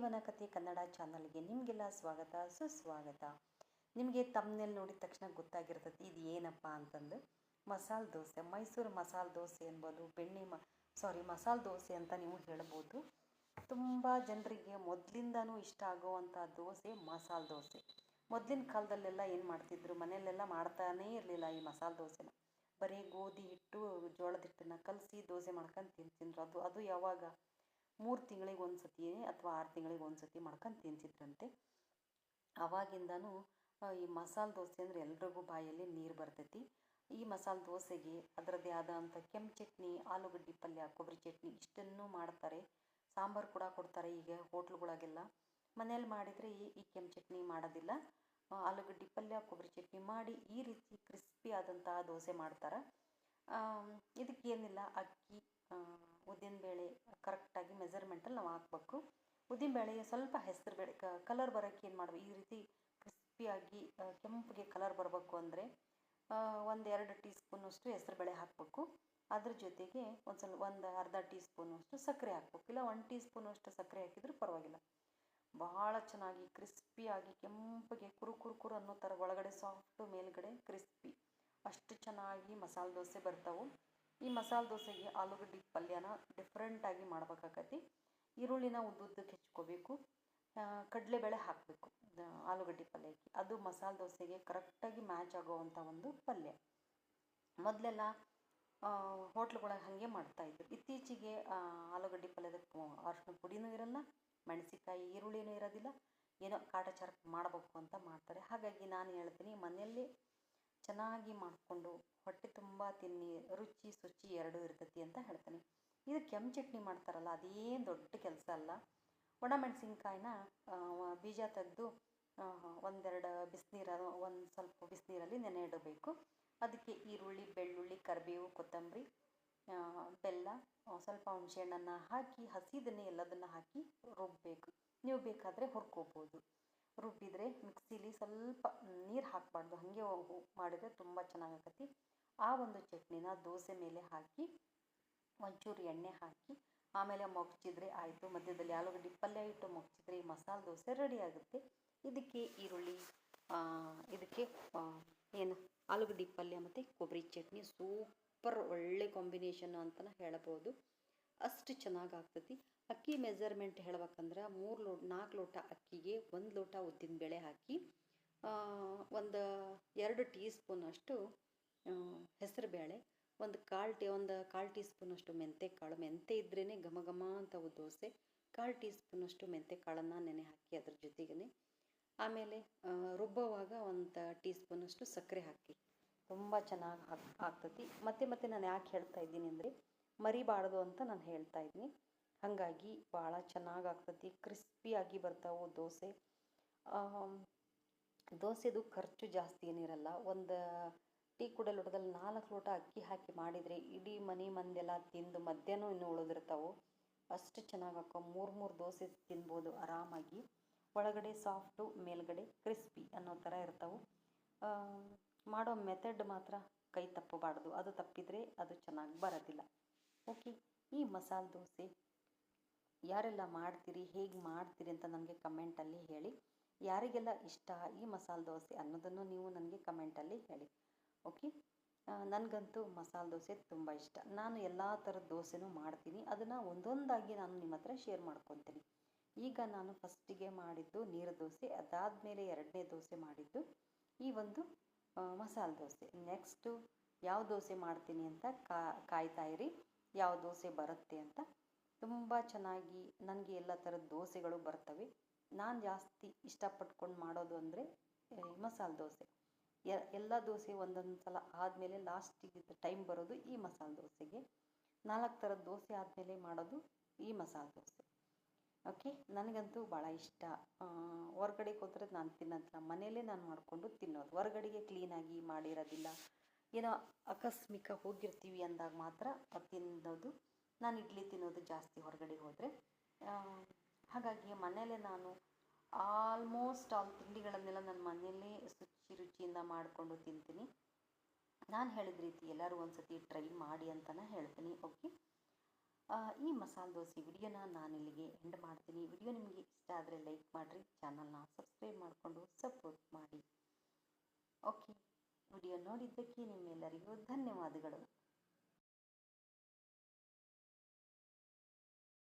ಮನ ಕಥೆ ಕನ್ನಡ ಚಾನಲ್ಗೆ ನಿಮಗೆಲ್ಲ ಸ್ವಾಗತ, ಸುಸ್ವಾಗತ. ನಿಮಗೆ ತಮ್ಮನೇಲಿ ನೋಡಿದ ತಕ್ಷಣ ಗೊತ್ತಾಗಿರ್ತೈತಿ ಇದು ಏನಪ್ಪ ಅಂತಂದು. ಮಸಾಲೆ ದೋಸೆ, ಮೈಸೂರು ಮಸಾಲೆ ದೋಸೆ ಅನ್ಬೋದು ಬೆಣ್ಣೆ ಮ ಸಾರಿ ಮಸಾಲೆ ದೋಸೆ ಅಂತ ನೀವು ಹೇಳ್ಬೋದು. ತುಂಬ ಜನರಿಗೆ ಮೊದಲಿಂದನೂ ಇಷ್ಟ ಆಗುವಂಥ ದೋಸೆ ಮಸಾಲೆ ದೋಸೆ. ಮೊದಲಿನ ಕಾಲದಲ್ಲೆಲ್ಲ ಏನು ಮಾಡ್ತಿದ್ರು, ಮನೆಯಲ್ಲೆಲ್ಲ ಮಾಡ್ತಾನೇ ಇರಲಿಲ್ಲ ಈ ಮಸಾಲೆ ದೋಸೆನ. ಬರೀ ಗೋಧಿ ಹಿಟ್ಟು, ಜೋಳದ ಹಿಟ್ಟನ್ನು ಕಲಸಿ ದೋಸೆ ಮಾಡ್ಕೊಂಡು ತಿಂತಿದ್ರು. ಅದು ಅದು ಯಾವಾಗ? ಮೂರು ತಿಂಗಳಿಗೆ ಒಂದು ಸತಿ ಅಥವಾ ಆರು ತಿಂಗಳಿಗೆ ಒಂದು ಸತಿ ಮಾಡ್ಕೊಂಡು ತಿಂತಿದ್ರಂತೆ ಆವಾಗಿಂದನೂ ಈ ಮಸಾಲೆ ದೋಸೆ ಅಂದರೆ ಎಲ್ರಿಗೂ ಬಾಯಲ್ಲಿ ನೀರು ಬರ್ತೈತಿ. ಈ ಮಸಾಲೆ ದೋಸೆಗೆ ಅದರದ್ದೇ ಆದಂಥ ಕೆಂಪು ಚಟ್ನಿ, ಆಲೂಗಡ್ಡೆ ಪಲ್ಯ ಕೊಬ್ಬರಿ ಚಟ್ನಿ ಇಷ್ಟನ್ನು ಮಾಡ್ತಾರೆ. ಸಾಂಬಾರು ಕೂಡ ಕೊಡ್ತಾರೆ ಈಗ ಹೋಟ್ಲುಗಳಿಗೆಲ್ಲ. ಮನೇಲಿ ಮಾಡಿದರೆ ಈ ಈ ಕೆಂಪು ಚಟ್ನಿ ಮಾಡೋದಿಲ್ಲ. ಆಲೂಗಡ್ಡೆ ಪಲ್ಯ ಕೊಬ್ಬರಿ ಚಟ್ನಿ ಮಾಡಿ ಈ ರೀತಿ ಕ್ರಿಸ್ಪಿ ಆದಂತಹ ದೋಸೆ ಮಾಡ್ತಾರೆ. ಇದಕ್ಕೇನಿಲ್ಲ, ಅಕ್ಕಿ ಉದ್ದಿನಬೇಳೆ ಕರೆಕ್ಟಾಗಿ ಮೆಜರ್ಮೆಂಟಲ್ಲಿ ನಾವು ಹಾಕ್ಬೇಕು. ಉದ್ದಿನಬೇಳೆ ಸ್ವಲ್ಪ ಹೆಸರು ಬೇಳೆ ಕಲರ್ ಬರೋಕ್ಕೆ ಏನು ಮಾಡಬೇಕು ಈ ರೀತಿ ಕ್ರಿಸ್ಪಿಯಾಗಿ ಕೆಂಪಿಗೆ ಕಲರ್ ಬರಬೇಕು ಅಂದರೆ ಒಂದು ಎರಡು ಟೀ ಸ್ಪೂನಷ್ಟು ಹೆಸರುಬೇಳೆ ಹಾಕಬೇಕು. ಅದ್ರ ಜೊತೆಗೆ ಒಂದು ಸ್ವಲ್ಪ, ಒಂದು ಅರ್ಧ ಟೀ ಸ್ಪೂನಷ್ಟು ಸಕ್ಕರೆ ಹಾಕ್ಬೇಕು. ಇಲ್ಲ ಒಂದು ಟೀ ಸ್ಪೂನಷ್ಟು ಸಕ್ಕರೆ ಹಾಕಿದರೂ ಪರವಾಗಿಲ್ಲ. ಭಾಳ ಚೆನ್ನಾಗಿ ಕ್ರಿಸ್ಪಿಯಾಗಿ ಕೆಂಪಗೆ ಕುರು ಕುರು ಅನ್ನೋ ಥರ ಒಳಗಡೆ ಸಾಫ್ಟು ಮೇಲುಗಡೆ ಕ್ರಿಸ್ಪಿ ಅಷ್ಟು ಚೆನ್ನಾಗಿ ಮಸಾಲೆ ದೋಸೆ ಬರ್ತಾವೆ. ಈ ಮಸಾಲೆ ದೋಸೆಗೆ ಆಲೂಗಡ್ಡೆ ಪಲ್ಯನ ಡಿಫ್ರೆಂಟಾಗಿ ಮಾಡ್ಬೇಕಾಗತಿ ಈರುಳ್ಳಿನ ಉದ್ದುದ್ದಕ್ಕೆ ಹೆಚ್ಕೋಬೇಕು. ಕಡಲೆಬೇಳೆ ಹಾಕಬೇಕು ಆಲೂಗಡ್ಡೆ ಪಲ್ಯಕ್ಕೆ. ಅದು ಮಸಾಲೆ ದೋಸೆಗೆ ಕರೆಕ್ಟಾಗಿ ಮ್ಯಾಚ್ ಆಗೋವಂಥ ಒಂದು ಪಲ್ಯ. ಮೊದಲೆಲ್ಲ ಹೋಟ್ಲುಗಳಾಗ ಹಾಗೆ ಮಾಡ್ತಾಯಿದ್ರು. ಇತ್ತೀಚೆಗೆ ಆಲೂಗಡ್ಡೆ ಪಲ್ಯದ ಅರಿಶಿನ ಪುಡಿನೂ ಇರಲ್ಲ ಮೆಣಸಿಕಾಯಿ ಈರುಳ್ಳಿನೂ ಇರೋದಿಲ್ಲ. ಏನೋ ಕಾಟಾಚಾರ ಮಾಡಬೇಕು ಅಂತ ಮಾಡ್ತಾರೆ. ಹಾಗಾಗಿ ನಾನು ಹೇಳ್ತೀನಿ, ಮನೆಯಲ್ಲೇ ಚೆನ್ನಾಗಿ ಮಾಡಿಕೊಂಡು ಹೊಟ್ಟೆ ತುಂಬ ತಿನ್ನಿ, ರುಚಿ ಶುಚಿ ಎರಡೂ ಇರ್ತೈತಿ ಅಂತ ಹೇಳ್ತೀನಿ. ಇದು ಕೆಂಪು ಚಟ್ನಿ ಮಾಡ್ತಾರಲ್ಲ, ಅದೇನು ದೊಡ್ಡ ಕೆಲಸ ಅಲ್ಲ. ಒಣಮೆಣಸಿನ್ಕಾಯಿನ ಬೀಜ ತೆಗೆದು ಒಂದೆರಡು ಬಿಸಿನೀರು, ಒಂದು ಸ್ವಲ್ಪ ಬಿಸಿನೀರಲ್ಲಿ ನೆನೆ ಇಡಬೇಕು. ಅದಕ್ಕೆ ಈರುಳ್ಳಿ, ಬೆಳ್ಳುಳ್ಳಿ, ಕರಿಬೇವು, ಕೊತ್ತಂಬರಿ ಬೆಲ್ಲ ಸ್ವಲ್ಪ ಹುಣಸೆಹಣ್ಣನ್ನು ಹಾಕಿ ಹಸಿದನ್ನೇ ಎಲ್ಲದನ್ನು ಹಾಕಿ ರುಬ್ಬಬೇಕು ನೀವು ಬೇಕಾದರೆ ಹುರ್ಕೋಬೋದು. ರುಬ್ಬಿದರೆ ಮಿಕ್ಸಿಲಿ ಸ್ವಲ್ಪ ನೀರು ಹಾಕಬಾರ್ದು. ಹಾಗೆ ಮಾಡಿದರೆ ತುಂಬ ಚೆನ್ನಾಗಾಗತ್ತೆ. ಆ ಒಂದು ಚಟ್ನಿನ ದೋಸೆ ಮೇಲೆ ಹಾಕಿ, ಒಂಚೂರು ಎಣ್ಣೆ ಹಾಕಿ, ಆಮೇಲೆ ಮೊಗ್ಚಿದ್ರೆ ಆಯಿತು. ಮಧ್ಯದಲ್ಲಿ ಆಲೂಗಡ್ಡೆ ಪಲ್ಯ ಇಟ್ಟು ಮೊಗ್ಚಿದ್ರೆ ಮಸಾಲೆ ದೋಸೆ ರೆಡಿ ಆಗುತ್ತೆ. ಇದಕ್ಕೆ ಈರುಳ್ಳಿ ಇದಕ್ಕೆ ಏನು, ಆಲೂಗಡ್ಡೆ ಪಲ್ಯ ಮತ್ತು ಕೊಬ್ಬರಿ ಚಟ್ನಿ. ಸೂಪರ್ ಒಳ್ಳೆ ಕಾಂಬಿನೇಷನ್ನು ಅಂತಲೇ ಹೇಳ್ಬೋದು ಅಷ್ಟು ಚೆನ್ನಾಗಿ ಆಗ್ತೈತಿ ಅಕ್ಕಿ ಮೆಜರ್ಮೆಂಟ್ ಹೇಳ್ಬೇಕಂದ್ರೆ ಮೂರು ಲೋ, ನಾಲ್ಕು ಲೋಟ ಅಕ್ಕಿಗೆ ಒಂದು ಲೋಟ ಉದ್ದಿನ ಬೇಳೆ ಹಾಕಿ ಒಂದು ಎರಡು ಟೀ ಸ್ಪೂನಷ್ಟು ಹೆಸರುಬೇಳೆ ಒಂದು ಕಾಲು ಟೀ, ಒಂದು ಕಾಲು ಟೀ ಸ್ಪೂನಷ್ಟು ಮೆಂತೆ ಕಾಳು ಮೆಂತೆ ಇದ್ರೇ ಘಮ ಘಮ ಅಂತ ದೋಸೆ. ಕಾಲು ಟೀ ಸ್ಪೂನಷ್ಟು ಮೆಂತೆ ಕಾಳನ್ನು ನೆನೆ ಹಾಕಿ ಅದ್ರ ಜೊತೆಗೇ ಆಮೇಲೆ ರುಬ್ಬೋವಾಗ ಒಂದು ಟೀ ಸ್ಪೂನಷ್ಟು ಸಕ್ಕರೆ ಹಾಕಿ. ತುಂಬ ಚೆನ್ನಾಗಿ ಆಗ್ತೈತಿ. ಮತ್ತೆ ಮತ್ತೆ ನಾನು ಯಾಕೆ ಹೇಳ್ತಾ ಇದ್ದೀನಿ ಅಂದರೆ ಮರಿಬಾರ್ದು ಅಂತ ನಾನು ಹೇಳ್ತಾ ಇದ್ದೀನಿ. ಹಾಗಾಗಿ ಭಾಳ ಚೆನ್ನಾಗಿ ಆಗ್ತೈತಿ ಕ್ರಿಸ್ಪಿಯಾಗಿ ಬರ್ತಾವೆ ದೋಸೆ. ದೋಸೆದು ಖರ್ಚು ಜಾಸ್ತಿ ಏನಿರಲ್ಲ. ಒಂದು ಟೀ ಕುಡಿಯೋ ಲೋಟದಲ್ಲಿ ನಾಲ್ಕು ಲೋಟ ಅಕ್ಕಿ ಹಾಕಿ ಮಾಡಿದರೆ ಇಡೀ ಮನೆ ಮಂದೆಲ್ಲ ತಿಂದು ಮಧ್ಯಾಹ್ನ ಇನ್ನೂ ಉಳಿದಿರ್ತಾವೆ. ಅಷ್ಟು ಚೆನ್ನಾಗಿ ಹಾಕೋ ಮೂರು ಮೂರು ದೋಸೆ ತಿನ್ಬೋದು ಆರಾಮಾಗಿ. ಒಳಗಡೆ ಸಾಫ್ಟು, ಮೇಲ್ಗಡೆ ಕ್ರಿಸ್ಪಿ ಅನ್ನೋ ಥರ ಇರ್ತಾವೆ. ಮಾಡೋ ಮೆಥಡ್ ಮಾತ್ರ ಕೈ ತಪ್ಪಬಾರ್ದು. ಅದು ತಪ್ಪಿದರೆ ಅದು ಚೆನ್ನಾಗಿ ಬರೋದಿಲ್ಲ. ಓಕೆ, ಈ ಮಸಾಲೆ ದೋಸೆ ಯಾರೆಲ್ಲ ಮಾಡ್ತೀರಿ, ಹೇಗೆ ಮಾಡ್ತೀರಿ ಅಂತ ನನಗೆ ಕಮೆಂಟಲ್ಲಿ ಹೇಳಿ. ಯಾರಿಗೆಲ್ಲ ಇಷ್ಟ ಈ ಮಸಾಲೆ ದೋಸೆ ಅನ್ನೋದನ್ನು ನೀವು ನನಗೆ ಕಮೆಂಟಲ್ಲಿ ಹೇಳಿ. ಓಕೆ ನನಗಂತೂ ಮಸಾಲೆ ದೋಸೆ ತುಂಬ ಇಷ್ಟ. ನಾನು ಎಲ್ಲ ಥರದ ದೋಸೆನೂ ಮಾಡ್ತೀನಿ. ಅದನ್ನು ಒಂದೊಂದಾಗಿ ನಾನು ನಿಮ್ಮ ಹತ್ರ ಶೇರ್ ಮಾಡ್ಕೊತೀನಿ. ಈಗ ನಾನು ಫಸ್ಟಿಗೆ ಮಾಡಿದ್ದು ನೀರು ದೋಸೆ, ಅದಾದಮೇಲೆ ಎರಡನೇ ದೋಸೆ ಮಾಡಿದ್ದು ಈ ಒಂದು ಮಸಾಲೆ ದೋಸೆ. ನೆಕ್ಸ್ಟು ಯಾವ ದೋಸೆ ಮಾಡ್ತೀನಿ ಅಂತ ಕಾಯ್ತಾ ಇರಿ. ಯಾವ ದೋಸೆ ಬರುತ್ತೆ ಅಂತ ತುಂಬ ಚೆನ್ನಾಗಿ ನನಗೆ ಎಲ್ಲ ಥರದ ದೋಸೆಗಳು ಬರ್ತವೆ. ನಾನು ಜಾಸ್ತಿ ಇಷ್ಟಪಟ್ಕೊಂಡು ಮಾಡೋದು ಅಂದರೆ ಮಸಾಲೆ ದೋಸೆ. ಎಲ್ಲ ದೋಸೆ ಒಂದೊಂದು ಸಲ ಆದಮೇಲೆ ಲಾಸ್ಟಿಗೆ ಟೈಮ್ ಬರೋದು ಈ ಮಸಾಲೆ ದೋಸೆಗೆ. ನಾಲ್ಕು ಥರದ ದೋಸೆ ಆದಮೇಲೆ ಮಾಡೋದು ಈ ಮಸಾಲೆ ದೋಸೆ. ಓಕೆ? ನನಗಂತೂ ಭಾಳ ಇಷ್ಟ. ಹೊರ್ಗಡೆಗೆ ಹೋದ್ರೆ ನಾನು ತಿನ್ನೋದಿಲ್ಲ. ಮನೆಯಲ್ಲೇ ನಾನು ಮಾಡಿಕೊಂಡು ತಿನ್ನೋದು. ಹೊರ್ಗಡೆಗೆ ಕ್ಲೀನಾಗಿ ಮಾಡಿರೋದಿಲ್ಲ. ಏನೋ ಆಕಸ್ಮಿಕ ಹೋಗಿರ್ತೀವಿ ಅಂದಾಗ ಮಾತ್ರ ತಿನ್ನೋದು ನಾನು ಇಡ್ಲಿ ತಿನ್ನೋದು ಜಾಸ್ತಿ ಹೊರಗಡೆ ಹೋದರೆ. ಹಾಗಾಗಿ ಮನೆಯಲ್ಲೇ ನಾನು ಆಲ್ಮೋಸ್ಟ್ ಆಲ್ ತಿಂಡಿಗಳನ್ನೆಲ್ಲ ನನ್ನ ಮನೆಯಲ್ಲೇ ಶುಚಿ ರುಚಿಯಿಂದ ಮಾಡಿಕೊಂಡು ತಿಂತೀನಿ. ನಾನು ಹೇಳಿದ ರೀತಿ ಎಲ್ಲರೂ ಒಂದು ಸತಿ ಟ್ರೈ ಮಾಡಿ ಅಂತಲೇ ಹೇಳ್ತೀನಿ. ಓಕೆ ಈ ಮಸಾಲೆ ದೋಸೆ ವಿಡಿಯೋನ ನಾನು ಇಲ್ಲಿಗೆ ಎಂಡ್ ಮಾಡ್ತೀನಿ. ವಿಡಿಯೋ ನಿಮಗೆ ಇಷ್ಟ ಆದರೆ ಲೈಕ್ ಮಾಡಿರಿ. ಚಾನಲ್ನ ಸಬ್ಸ್ಕ್ರೈಬ್ ಮಾಡಿಕೊಂಡು ಸಪೋರ್ಟ್ ಮಾಡಿ ಓಕೆ ವಿಡಿಯೋ ನೋಡಿದ್ದಕ್ಕೆ ನಿಮ್ಮೆಲ್ಲರಿಗೂ ಧನ್ಯವಾದಗಳು.